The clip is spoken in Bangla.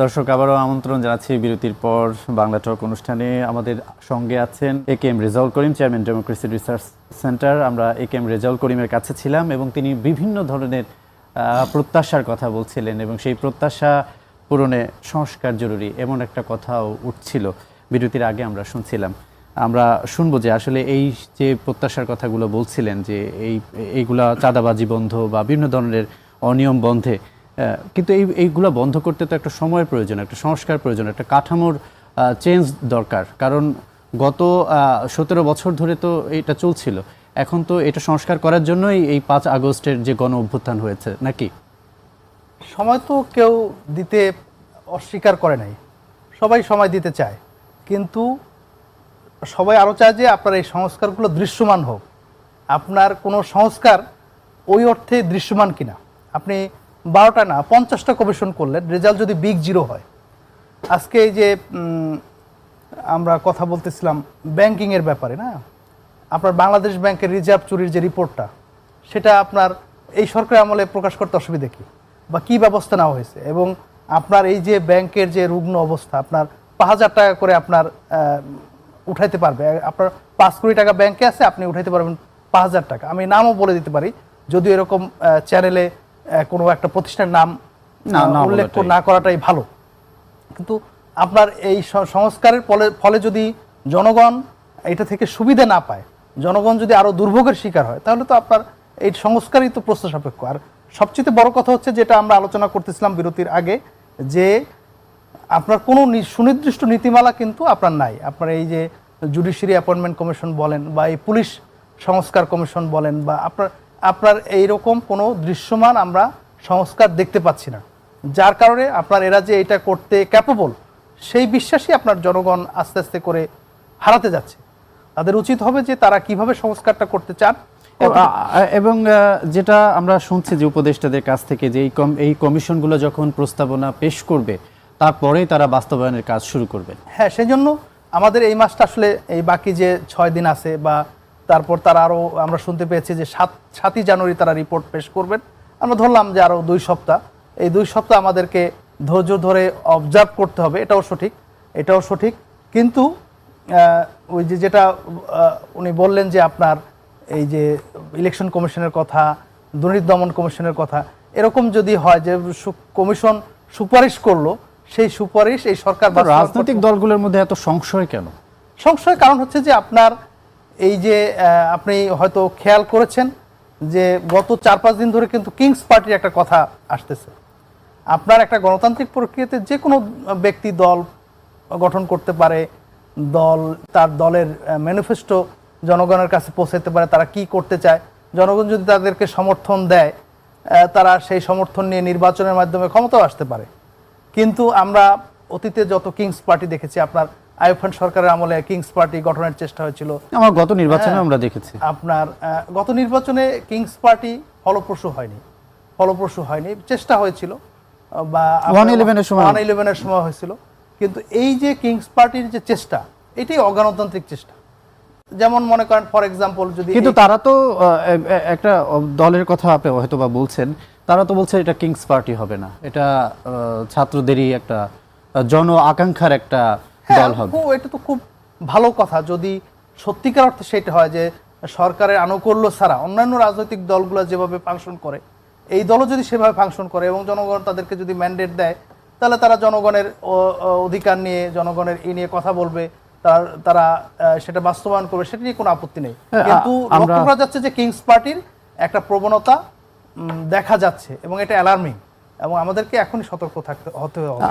দর্শক, আবারও আমন্ত্রণ জানাচ্ছি বিরতির পর বাংলা টক অনুষ্ঠানে আমাদের সঙ্গে আছেন A K M Rezaul Karim chairman democracy research centre আমরা এ কে এম রেজাউল করিমের কাছে ছিলাম এবং তিনি বিভিন্ন ধরনের প্রত্যাশার কথা বলছিলেন এবং সেই প্রত্যাশা পূরণে সংস্কার জরুরি এমন একটা কথাও উঠছিল। বিরতির আগে আমরা শুনছিলাম। আমরা শুনব যে আসলে এই যে প্রত্যাশার কথাগুলো বলছিলেন যে এই এইগুলা চাঁদাবাজি বন্ধ বা বিভিন্ন ধরনের অনিয়ম বন্ধে কিন্তু এই, এইগুলো বন্ধ করতে তো একটা সময়ের প্রয়োজন, একটা সংস্কার প্রয়োজন, একটা কাঠামোর চেঞ্জ দরকার। কারণ গত সতেরো বছর ধরে তো এটা চলছিল। এখন তো এটা সংস্কার করার জন্যই এই পাঁচ আগস্টের যে গণ অভ্যুত্থান হয়েছে, নাকি? সময় তো কেউ দিতে অস্বীকার করে নাই। সবাই সময় দিতে চায়। কিন্তু সবাই আরও চায় যে আপনার এই সংস্কারগুলো দৃশ্যমান হোক। আপনার কোনো সংস্কার ওই অর্থে দৃশ্যমান কিনা। আপনি বারোটা না, পঞ্চাশটা কমিশন করলেন রেজাল্ট যদি বিগ জিরো হয়। আজকে এই যে আমরা কথা বলতেছিলাম ব্যাংকিংয়ের ব্যাপারে, না? আপনার বাংলাদেশ ব্যাংকের রিজার্ভ চুরির যে রিপোর্টটা সেটা আপনার এই সরকার আমলে প্রকাশ করতে অসুবিধা কী? বা কী ব্যবস্থা নেওয়া হয়েছে? এবং আপনার এই যে ব্যাংকের যে রুগ্ন অবস্থা, আপনার পাঁচ হাজার টাকা করে আপনার উঠাইতে পারবে। আপনার পাঁচ কোটি টাকা ব্যাংকে আছে, আপনি উঠাইতে পারবেন পাঁচ হাজার টাকা। আমি নামও বলে দিতে পারি, যদিও এরকম চ্যানেলে কোনো একটা প্রতিষ্ঠানের নাম উল্লেখ না করাটাই ভালো। কিন্তু আপনার এই সংস্কারের ফলে ফলে যদি জনগণ এটা থেকে সুবিধা না পায় জনগণ যদি আরও দুর্ভোগের শিকার হয় তাহলে তো আপনার এই সংস্কারই তো প্রশ্ন সাপেক্ষ। আর সবচেয়ে বড় কথা হচ্ছে যেটা আমরা আলোচনা করতেছিলাম বিরতির আগে যে আপনার কোনো সুনির্দিষ্ট নীতিমালা কিন্তু আপনার নাই। আপনার এই যে জুডিশিয়ারি অ্যাপয়েন্টমেন্ট কমিশন বলেন বা এই পুলিশ সংস্কার কমিশন বলেন বা আপনার আপনার এইরকম কোনো দৃশ্যমান আমরা সংস্কার দেখতে পাচ্ছি না। যার কারণে আপনার এরা যে এটা করতে ক্যাপেবল সেই বিশ্বাসই আপনার জনগণ আস্তে আস্তে করে হারাতে যাচ্ছে। তাদের উচিত হবে যে তারা কীভাবে সংস্কারটা করতে চান। এবং যেটা আমরা শুনছি যে উপদেষ্টাদের কাছ থেকে যে এই এই কমিশনগুলো যখন প্রস্তাবনা পেশ করবে তারপরেই তারা বাস্তবায়নের কাজ শুরু করবেন হ্যাঁ সেই জন্য আমাদের এই মাসটা আসলে এই বাকি যে ছয় দিন আছে বা তারপর তারা আরও আমরা শুনতে পেয়েছি যে সাত সাতই জানুয়ারি তারা রিপোর্ট পেশ করবেন। আমরা ধরলাম যে আরও দুই সপ্তাহ। এই দুই সপ্তাহ আমাদেরকে ধৈর্য ধরে অবজার্ভ করতে হবে এটাও সঠিক এটাও সঠিক। কিন্তু ওই যে যেটা উনি বললেন যে আপনার এই যে ইলেকশন কমিশনের কথা দুর্নীতি দমন কমিশনের কথা এরকম যদি হয় যে কমিশন সুপারিশ করল সেই সুপারিশ এই সরকার রাজনৈতিক দলগুলোর মধ্যে এত সংশয় কেন? সংশয় কারণ হচ্ছে যে আপনার এই যে আপনি হয়তো খেয়াল করেছেন যে গত চার পাঁচ দিন ধরে কিন্তু কিংস পার্টির একটা কথা আসতেছে। আপনার একটা গণতান্ত্রিক প্রক্রিয়াতে যে কোনো ব্যক্তি দল গঠন করতে পারে, দল, তার দলের ম্যানিফেস্টো জনগণের কাছে পৌঁছাতে পারে, তারা কি করতে চায়? জনগণ যদি তাদেরকে সমর্থন দেয় তারা সেই সমর্থন নিয়ে নির্বাচনের মাধ্যমে ক্ষমতাও আসতে পারে। কিন্তু আমরা অতীতে যত কিংস পার্টি দেখেছি, আপনার আইয়ুব খান সরকারের আমলে কিংস পার্টি গঠনের চেষ্টা হয়েছিল। আমার গত নির্বাচনে হ্যাঁ। আমরা দেখেছি। আপনার গত নির্বাচনে কিংস পার্টি ফলপ্রসূ হয়নি ফলপ্রসূ হয়নি চেষ্টা হয়েছিল বা 111 এর সময়- ওয়ান ইলেভেনের সময় হয়েছিল। কিন্তু এই যে কিংস পার্টির যে চেষ্টা এটাই অগণতান্ত্রিক চেষ্টা। যেমন মনে করেন ফর এক্সাম্পল যদি কিন্তু তারা তো একটা দলের কথা আপনি হয়তো বা বলছেন তারা তো বলছে এটা কিংস পার্টি হবে না। এটা ছাত্রদেরই একটা জন আকাঙ্ক্ষার একটা দল হবে। এটা তো খুব ভালো কথা। যদি সত্যিকার অর্থে সেটা হয় যে সরকারের আনুকূল্য ছাড়া অন্যান্য রাজনৈতিক দলগুলো যেভাবে ফাংশন করে এই দলও যদি সেভাবে ফাংশন করে এবং জনগণ তাদেরকে যদি ম্যান্ডেট দেয় তাহলে তারা জনগণের অধিকার নিয়ে জনগণের এই নিয়ে কথা বলবে তারা সেটা বাস্তবায়ন করবে সেটা নিয়ে কোনো আপত্তি নেই। হ্যাঁ, কিন্তু লক্ষ্য করা যাচ্ছে যে কিংস পার্টির একটা প্রবণতা দেখা যাচ্ছে এবং এটা অ্যালার্মিং এবং আমাদেরকে এখনই সতর্ক থাকতে হতে হবে।